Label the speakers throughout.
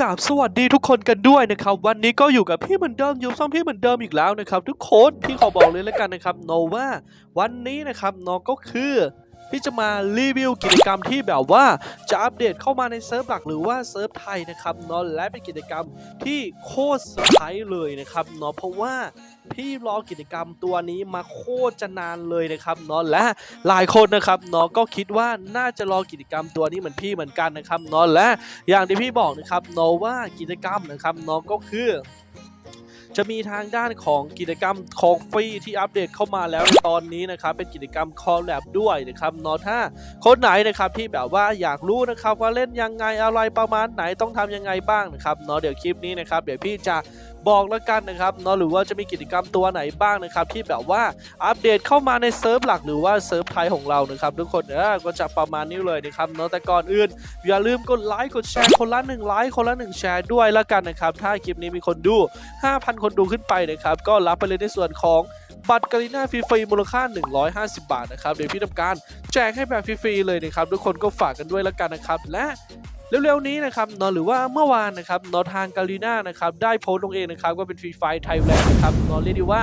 Speaker 1: กราบสวัสดีทุกคนกันด้วยนะครับ วันนี้ก็อยู่กับพี่เหมือนเดิมยูซ่อมพี่เหมือนเดิมอีกแล้วนะครับ ทุกคนพี่ขอบอกเลยแล้วกันนะครับโนว่าวันนี้นะครับนอก็คือ พี่จะมารีวิวกิจกรรมที่แบบว่าจะอัปเดตเข้ามาในเซิร์ฟหลักหรือว่าเซิร์ฟไทยนะครับเนอะและเป็นกิจกรรมที่โคตรเซอร์ไพรส์เลยนะครับเนาะเพราะว่าพี่รอกิจกรรมตัวนี้มาโคตรจะนานเลยนะครับเนาะและหลายคนนะครับเนาะก็คิดว่าน่าจะรอกิจกรรมตัวนี้เหมือนพี่เหมือนกันนะครับเนาะและอย่างที่พี่บอกนะครับเนาะว่ากิจกรรมนะครับเนาะก็คือ จะมีทางด้านของกิจกรรมของฟรีที่อัปเดตเข้ามาแล้วในตอนนี้นะครับเป็นกิจกรรมคอลแลบด้วยนะครับเนาะถ้าคนไหนนะครับที่แบบว่าอยากรู้นะครับว่าเล่นยังไงอะไรประมาณไหนต้องทำยังไงบ้างนะครับเนาะเดี๋ยวคลิปนี้นะครับเดี๋ยวพี่จะ บอกแล้วกันนะครับเนาะหรือว่าจะมีกิจกรรมตัวไหนบ้างนะครับที่แบบว่าอัปเดตเข้ามาในเซิร์ฟหลักหรือว่าเซิร์ฟไทยของเรานะครับทุกคนเออก็จะประมาณนี้เลยนะครับเนาะแต่ก่อนอื่น อย่าลืมกดไลค์กดแชร์คนละหนึ่งไลค์คนละหนึ่งแชร์ด้วยแล้วกันนะครับถ้าคลิปนี้มีคนดู 5,000 คนดูขึ้นไปนะครับก็รับไปเลยในส่วนของบัตรกาลิน่าฟรีๆมูลค่า 150 บาทนะครับเดี๋ยวพี่ทำการแจกให้แบบฟรีๆเลยนะครับทุกคนก็ฝากกันด้วยแล้วกันนะครับและ เร็วๆนี้นะครับนอะหรือว่าเมื่อวานนะครับนอทางกาลิน่านะครับได้โพสต์ลงเองนะครับก็เป็นฟรีไฟไทยแลนด์นะครับนอะเรียกได้ว่า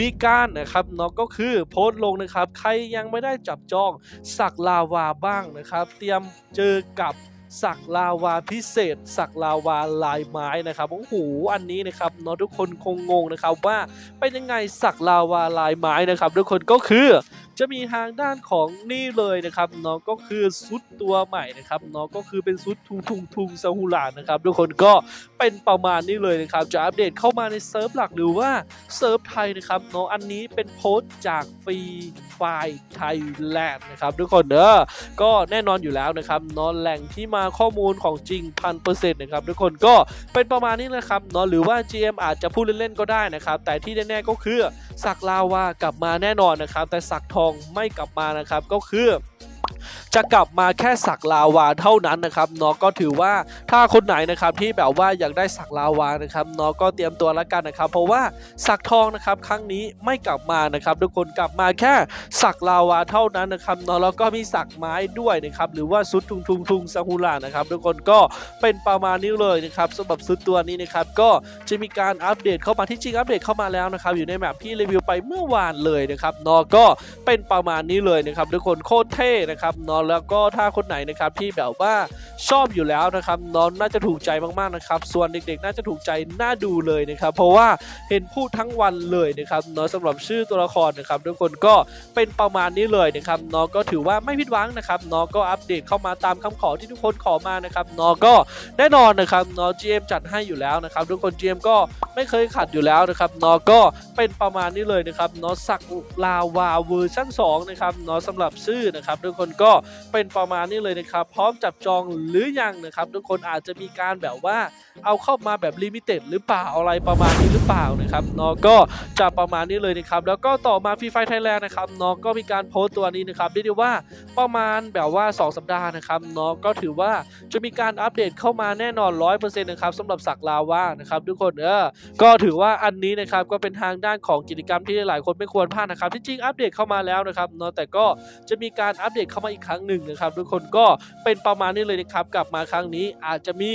Speaker 1: มีการนะครับนอก็คือโพสต์ลงนะครับ ใครยังไม่ได้จับจองสักลาวาบ้างนะครับ เตรียมเจอกับสักลาวาพิเศษ สักลาวาลายไม้นะครับโอ้โหอันนี้นะครับเนอะทุกคนคงงงนะครับว่าเป็นยังไงสักลาวาลายไม้นะครับ ทุกคนก็คือ จะมีทางด้านของนี่เลยนะครับเนาะก็คือซุดตัวใหม่นะครับเนาะก็คือเป็นซุดทุงทุงทุงซาฮูลานะครับทุกคนก็เป็นประมาณนี้เลยนะครับจะอัปเดตเข้ามาในเซิร์ฟหลักหรือว่าเซิร์ฟไทยนะครับเนาะอันนี้เป็นโพสต์จากฟรี ไทยแลนด์นะครับทุกคนเด้อก็แน่นอนอยู่แล้วนะครับนอนแหล่งที่มาข้อมูลของจริงพันเปอร์เซ็นต์นะครับทุกคนก็เป็นประมาณนี้นะครับเนาะหรือว่า GM อาจจะพูดเล่นๆก็ได้นะครับ แต่ที่แน่ๆก็คือสักลาวากลับมาแน่นอนนะครับ แต่สักทองไม่กลับมานะครับก็คือ จะกลับมาแค่สักลาวาเท่านั้นนะครับเนาะก็ถือว่าถ้าคนไหนนะครับที่แบบว่าอยากได้สักลาวานะครับเนาะก็เตรียมตัวแล้วกันนะครับ เพราะว่าสักทองนะครับครั้งนี้ไม่กลับมานะครับ ทุกคนกลับมาแค่สักลาวาเท่านั้นนะครับเนาะแล้วก็มีสักไม้ด้วยนะครับหรือว่าซุดทุงทุงทุงซาฮูรานะครับทุกคนก็เป็นประมาณนี้เลยนะครับสำหรับซุดตัวนี้นะครับก็จะมีการอัปเดตเข้ามาที่จริงอัปเดตเข้ามาแล้วนะครับอยู่ในแมปที่รีวิวไปเมื่อวานเลยนะครับเนาะก็เป็นประมาณนี้เลยนะครับทุกคนโคตรเท่นะครับเนาะแล้วก็ถ้าคนไหนนะครับที่แบบว่าชอบอยู่แล้วนะครับเนาะน่าจะถูกใจมากๆนะครับ ส่วนเด็กๆ น่าจะถูกใจน่าดูเลยนะครับ เพราะว่าเห็นพูดทั้งวันเลยนะครับเนาะสำหรับชื่อตัวละครนะครับทุกคนก็เป็นประมาณนี้เลยนะครับเนาะก็ถือว่าไม่ผิดหวังนะครับเนาะก็อัปเดตเข้ามาตามคำขอที่ทุกคนขอมานะครับเนาะก็แน่นอนนะครับเนาะ GM จัดให้อยู่แล้วนะครับทุกคน GM ก็ไม่เคยขัดอยู่แล้วนะครับเนาะก็เป็นประมาณนี้เลยนะครับเนาะสักลาวาเวอร์ชั่น2นะครับเนาะสำหรับชื่อนะครับทุกคนก็เป็นประมาณนี้เลยนะครับ พร้อมจับจองหรือยังนะครับ ทุกคนอาจจะมีการแบบว่าเอาเข้ามาแบบลิมิเต็ดหรือเปล่าอะไรประมาณนี้หรือเปล่านะครับเนาะก็จะประมาณนี้เลยนะครับ แล้วก็ต่อมาฟรีไฟไทยแลนด์นะครับเนาะก็มีการโพสต์ตัวนี้นะครับเรียกได้ว่าประมาณแบบว่า 2 สัปดาห์นะครับเนาะก็ถือว่าจะมีการอัปเดตเข้ามาแน่นอน 100%นะครับสำหรับสักลาวานะครับทุกคนเออก็ถือว่าอันนี้นะครับก็เป็นทางด้านของกิจกรรมที่หลายคนไม่ควรพลาดนะครับที่จริงอัปเดตเข้ามาแล้วนะครับเนาะแต่ก็จะมีการอัปเดตเข้ามาอีกครั้งหนึ่งนะครับ ทุกคนก็เป็นประมาณนี้เลยนะครับ กลับมาครั้งนี้อาจจะมี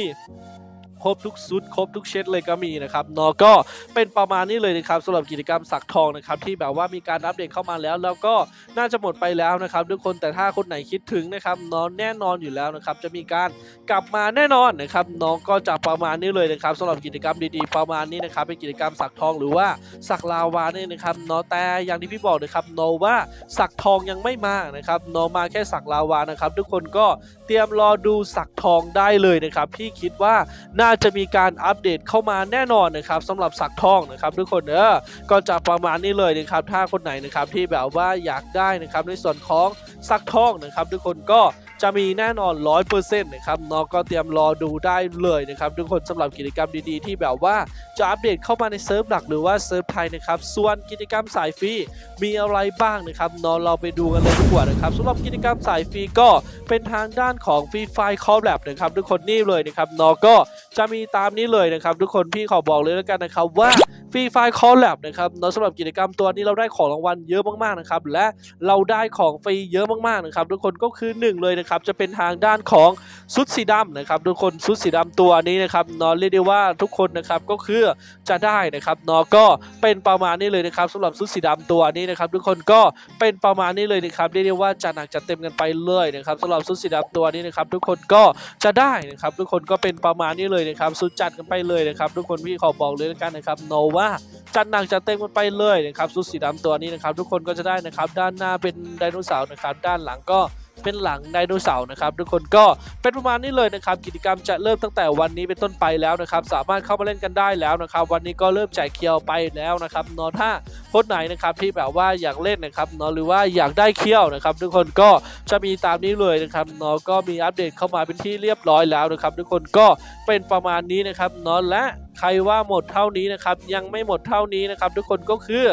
Speaker 1: ครบทุกซุดครบทุกเช็ดเลยก็มีนะครับเนาะก็เป็นประมาณนี้เลยนะครับสำหรับกิจกรรมสักทองนะครับที่แบบว่ามีการอัปเดตเข้ามาแล้ว แล้วก็น่าจะหมดไปแล้วนะครับทุกคนแต่ถ้าคนไหนคิดถึงนะครับเนาะแน่นอนอยู่แล้วนะครับจะมีการกลับมาแน่นอนนะครับเนาะก็จะประมาณนี้เลยนะครับสำหรับกิจกรรมดีๆ ประมาณนี้นะครับเป็นกิจกรรมสักทองหรือว่าสักลาวาเนี่ยนะครับเนาะแต่อย่างที่พี่บอกนะครับเนาะว่าสักทองยังไม่มานะครับเนาะมาแค่สักลาวานะครับทุกคนก็ เตรียมรอดูสักทองได้เลยนะครับพี่คิดว่าน่าจะมีการอัปเดตเข้ามาแน่นอนนะครับสำหรับสักทองนะครับทุกคนเออก็จะประมาณนี้เลยนะครับถ้าคนไหนนะครับที่แบบว่าอยากได้นะครับในส่วนของสักทองนะครับทุกคนก็ จะมีแน่นอน 100%นะครับเนาะก็เตรียมรอดูได้เลยนะครับทุกคนสำหรับกิจกรรมดีๆ ที่แบบว่าจะอัปเดตเข้ามาในเซิร์ฟหลักหรือว่าเซิร์ฟไทยนะครับส่วนกิจกรรมสายฟรีมีอะไรบ้างนะครับเนาะเราไปดูกันเลยดีกว่านะครับสำหรับกิจกรรมสายฟรีก็เป็นทางด้านของฟรีไฟคอลแลบนะครับทุกคนนี่เลยนะครับเนาะก็จะมีตามนี้เลยนะครับทุกคนพี่ขอบอกเลยแล้วกันนะครับว่า ฟรีไฟคอลแลบนะครับเนาะสำหรับกิจกรรมตัวนี้เราได้ของรางวัลเยอะมากๆนะครับ และเราได้ของฟรีเยอะมากๆนะครับ ทุกคนก็คือหนึ่งเลยนะครับ จะเป็นทางด้านของชุดสีดำนะครับ ทุกคนชุดสีดำตัวนี้นะครับนาะเรียกได้ว่าทุกคนนะครับก็คือจะได้นะครับนาะก็เป็นประมาณนี้เลยนะครับสำหรับชุดสีดำตัวนี้นะครับ ทุกคนก็เป็นประมาณนี้เลยนะครับเรียกได้ว่าจัดหนักจัดเต็มกันไปเลยนะครับสำหรับชุดสีดำตัวนี้นะครับ ทุกคนก็จะได้นะครับ ทุกคนก็เป็นประมาณนี้เลยนะครับสุดจัดกันไปเลยนะครับ ทุกคนพี่ขอบอกเลยแล้วกันนะครับโนว่าจัดหนักจัดเต็มกันไปเลยนะครับชุดสีดำตัวนี้นะครับทุกคนก็จะได้นะครับด้านหน้าเป็นไดโนเสาร์นะครับด้านหลังก็ เป็นหลังไดโนเสาร์นะครับทุกคนก็เป็นประมาณนี้เลยนะครับกิจกรรมจะเริ่มตั้งแต่วันนี้เป็นต้นไปแล้วนะครับสามารถเข้ามาเล่นกันได้แล้วนะครับวันนี้ก็เริ่มแจกเคียวไปแล้วนะครับนอะถ้าคนไหนนะครับที่แบบว่าอยากเล่นนะครับนอะหรือว่าอยากได้เคียวนะครับทุกคนก็จะมีตามนี้เลยนะครับนอะก็มีอัปเดตเข้ามาเป็นที่เรียบร้อยแล้วนะครับทุกคนก็เป็นประมาณนี้นะครับนอะและใครว่าหมดเท่านี้นะครับยังไม่หมดเท่านี้นะครับทุกคนก็คือ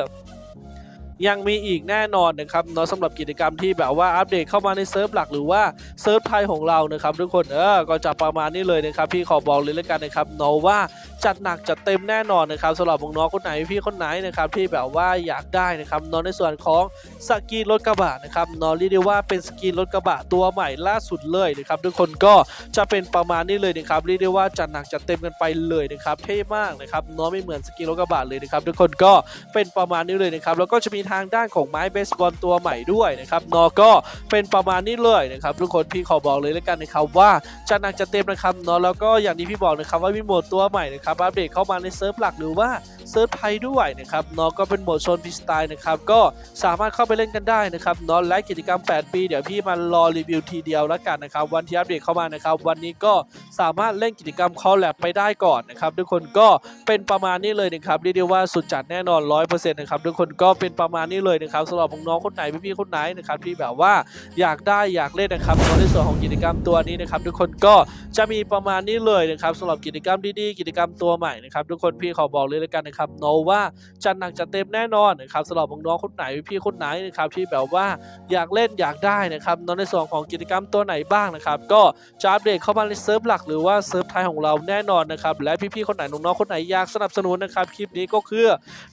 Speaker 1: ยังมีอีกแน่นอนนะครับเนาะสำหรับกิจกรรมที่แบบว่าอัปเดตเข้ามาในเซิร์ฟหลักหรือว่าเซิร์ฟไทยของเรานะครับทุกคนเออก็จะประมาณนี้เลยนะครับพี่ขอบอกเลยแล้วกันนะครับเนาะว่าจัดหนักจัดเต็มแน่นอนนะครับสำหรับน้องคนไหนพี่คนไหนนะครับที่แบบว่าอยากได้นะครับนาะในส่วนของสกีนรถกระบะนะครับนาะเรียกได้ว่าเป็นสกีนรถกระบะตัวใหม่ล่าสุดเลยนะครับทุกคนก็จะเป็นประมาณนี้เลยนะครับเรียกได้ว่าจัดหนักจัดเต็มกันไปเลยนะครับเท่มากนะครับเนาะไม่เหมือนสกีนรถกระบะเลยนะครับทุกคนก็เป็นประมาณนี้เลยนะครับแล้วก็จะมีทางด้านของไม้เบสบอลตัวใหม่ด้วยนะครับนอก็เป็นประมาณนี้เลยนะครับทุกคนพี่ขอบอกเลยแล้วกันนะครับว่าจะหนักจะเต็มนะครับนอแล้วก็อย่างที่พี่บอกนะครับว่ามีโหมดตัวใหม่นะครับอัปเดตเข้ามาในเซิร์ฟหลักหรือว่าเซิร์ฟไทยด้วยนะครับเนอะก็เป็นโหมดโซนฟรีสไตล์นะครับก็สามารถเข้าไปเล่นกันได้นะครับเนอะและกิจกรรม 8 ปี เดี๋ยวพี่มารอรีวิวทีเดียวแล้วกันนะครับวันที่อัปเดตเข้ามานะครับวันนี้ก็สามารถเล่นกิจกรรมคอลแลบไปได้ก่อนนะครับทุกคนก็เป็นประมาณนี้เลยนะครับเรียกได้ว่าสุดจัดแน่นอน 100%นะครับทุกคนก็เป็นประมาณนี้เลยนะครับสำหรับน้องคนไหนพี่ๆคนไหนนะครับที่แบบว่าอยากได้อยากเล่นนะครับในส่วนของกิจกรรมตัวนี้นะครับทุกคนก็จะมีประมาณนี้เลยนะครับสำหรับกิจกรรมดีๆกิจกรรมตัวใหม่นะครับทุกคนพี่ขอบอกเลยแล้วกันนะครับโนว่าจัดหนักจัดเต็มแน่นอนนะครับสำหรับน้องๆคนไหนพี่ๆคนไหนนะครับที่แบบว่าอยากเล่นอยากได้นะครับเนอะในส่วนของกิจกรรมตัวไหนบ้างนะครับก็จะอัปเดตเข้ามาในเซิร์ฟหลักหรือว่าเซิร์ฟไทยของเราแน่นอนนะครับและพี่ๆคนไหนน้องๆคนไหนอยากสนับสนุนนะครับคลิปนี้ก็คือ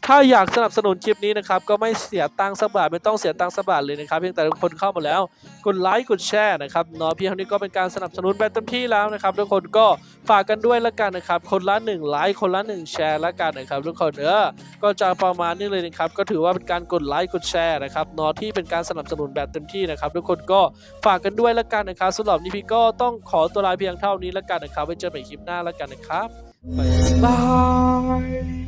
Speaker 1: ถ้าอยากสนับสนุนคลิปนี้นะครับก็ไม่เสียตังค์สักบาทไม่ต้องเสียตังค์สักบาทเลยนะครับเพียงแต่ทุกคนเข้ามาแล้วกดไลค์กดแชร์นะครับเนาะเพียงเท่านี้ก็เป็นการสนับสนุนแบบเต็มที่แล้วนะครับทุกคนก็ฝากกันด้วยละกันนะครับคนละ1ไลค์คนละ1แชร์ละกันนะครับทุกคนเออก็จะประมาณนี้เลยนะครับก็ถือว่าเป็นการกดไลค์กดแชร์นะครับนาะที่เป็นการสนับสนุนแบบเต็มที่นะครับทุกคนก็ฝากกันด้วยละกันนะครับสำหรับนี้พี่ก็ต้องขอตัวลาเพียงเท่านี้ละกันนะครับไว้เจอกันใหม่คลิปหน้าละกันนะครับบ๊ายบาย